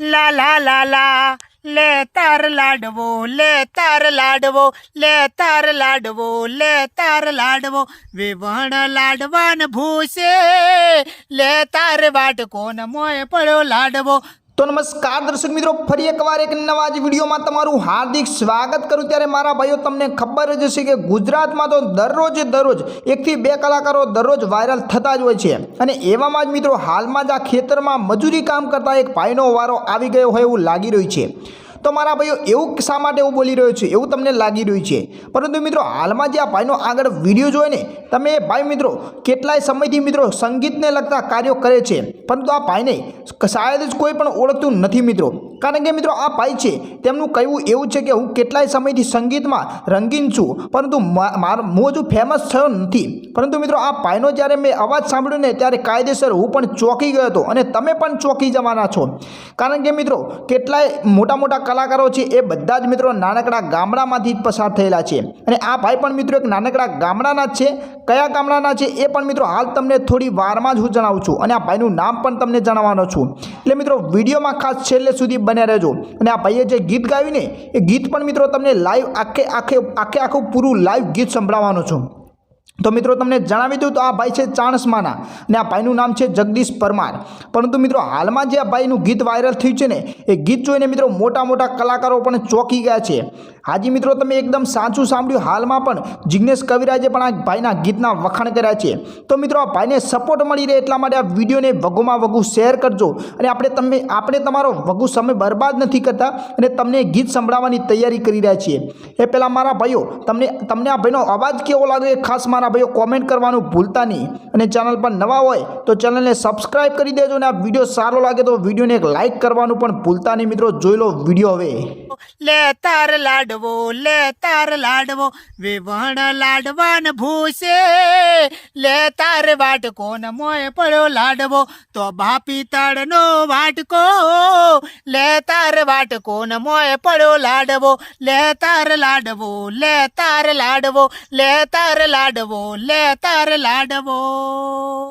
લા લા લા લા લે તાર લાડવો લે તાર લાડવો લે તાર લાડવો લે તાર લાડવો વિવણ લાડવાન ભૂસે લે તાર વાટકોન મોય પડ્યો લાડવો તો નમસ્કાર દર્શક મિત્રો, ફરી એકવાર એક નવા જ વિડીયોમાં તમારું હાર્દિક સ્વાગત કરું. ત્યારે મારા ભાઈઓ, તમને ખબર જ હશે કે ગુજરાતમાં તો દરરોજ દરરોજ એકથી બે કલાકારો દરરોજ વાયરલ થતા જ હોય છે. અને એવામાં જ મિત્રો, હાલમાં જ આ ખેતરમાં મજૂરી કામ કરતા એક ભાઈનો વારો આવી ગયો હોય એવું લાગી રહ્યું છે. તો મારા ભાઈઓ, એવું શા માટે એવું બોલી રહ્યો છે? એવું તમને લાગી રહ્યું છે. પરંતુ મિત્રો, હાલમાં જે આ ભાઈનો આગળ વીડિયો જોઈએ ને, તમે ભાઈ મિત્રો, કેટલાય સમયથી મિત્રો સંગીતને લગતા કાર્યો કરે છે. પરંતુ આ ભાઈને શાયદ જ કોઈ પણ ઓળખતું નથી મિત્રો. કારણ કે મિત્રો, આ ભાઈ છે, તેમનું કહેવું એવું છે કે હું કેટલાય સમયથી સંગીતમાં રંગીન છું, પરંતુ મારો, હું ફેમસ થયો નથી. પરંતુ મિત્રો, આ ભાઈનો જ્યારે મેં અવાજ સાંભળ્યો ને, ત્યારે કાયદેસર હું પણ ચોંકી ગયો હતો. અને તમે પણ ચોંકી જવાના છો. કારણ કે મિત્રો, કેટલાય મોટા મોટા કલાકારો છે એ બધા જ મિત્રો નાનકડા ગામડામાંથી જ પસાર થયેલા છે. અને આ ભાઈ પણ મિત્રો એક નાનકડા ગામડાના જ છે. કયા ગામડાના છે એ પણ મિત્રો હાલ તમને થોડી વારમાં જ હું જણાવું છું અને આ ભાઈનું નામ પણ તમને જણાવવાનો છું. એટલે મિત્રો વિડીયોમાં ખાસ છેલ્લે સુધી બન્યા રહેજો. અને આ ભાઈએ જે ગીત ગાયું ને, એ ગીત પણ મિત્રો તમને લાઈવ આખે આખે આખે આખું પૂરું લાઈવ ગીત સંભળાવવાનો છું. તો મિત્રો તમને જણાવી દઉં તો આ ભાઈ છે ચાણસમાના અને આ ભાઈનું નામ છે જગદીશ પરમાર. પરંતુ મિત્રો હાલમાં જે આ ભાઈનું ગીત વાયરલ થયું છે ને, એ ગીત જોઈને મિત્રો મોટા મોટા કલાકારો પણ ચોંકી ગયા છે. હાજી મિત્રો તમે એકદમ સાચું સાંભળ્યું, હાલમાં પણ જિગ્નેશ કવિરાજે પણ આ ભાઈના ગીતના વખાણ કર્યા છે. તો મિત્રો આ ભાઈને સપોર્ટ મળી રહે એટલા માટે આ વિડીયોને વગુમાં વગુ શેર કરજો અને આપણે તમે, આપણે તમારો વગુ સમય બરબાદ નથી કરતા અને તમને ગીત સંભળાવવાની તૈયારી કરી રહ્યા છીએ. એ પહેલાં મારા ભાઈઓ, તમને તમને આ ભાઈનો અવાજ કેવો લાગે ખાસ મારા ભાઈઓ કોમેન્ટ કરવાનું ભૂલતા નહીં અને ચેનલ પર નવા હોય તો ચેનલને સબસ્ક્રાઇબ કરી દેજો અને આ વીડિયો સારો લાગે તો વિડીયોને એક લાઇક કરવાનું પણ ભૂલતા નહીં મિત્રો. જોઈ લો વીડિયો હવે. લે તાર લાડવો, લે તાર લાડવો, વિવણ લાડવાન ભૂસે. લે તાર વાટકોન મોય પડ્યો લાડવો, તો બાપી તળનો વાટકો. લે તાર વાટકોન મોય પડ્યો લાડવો, લે તાર લાડવો, લે તાર લાડવો, લે તાર લાડવો, લે તાર લાડવો.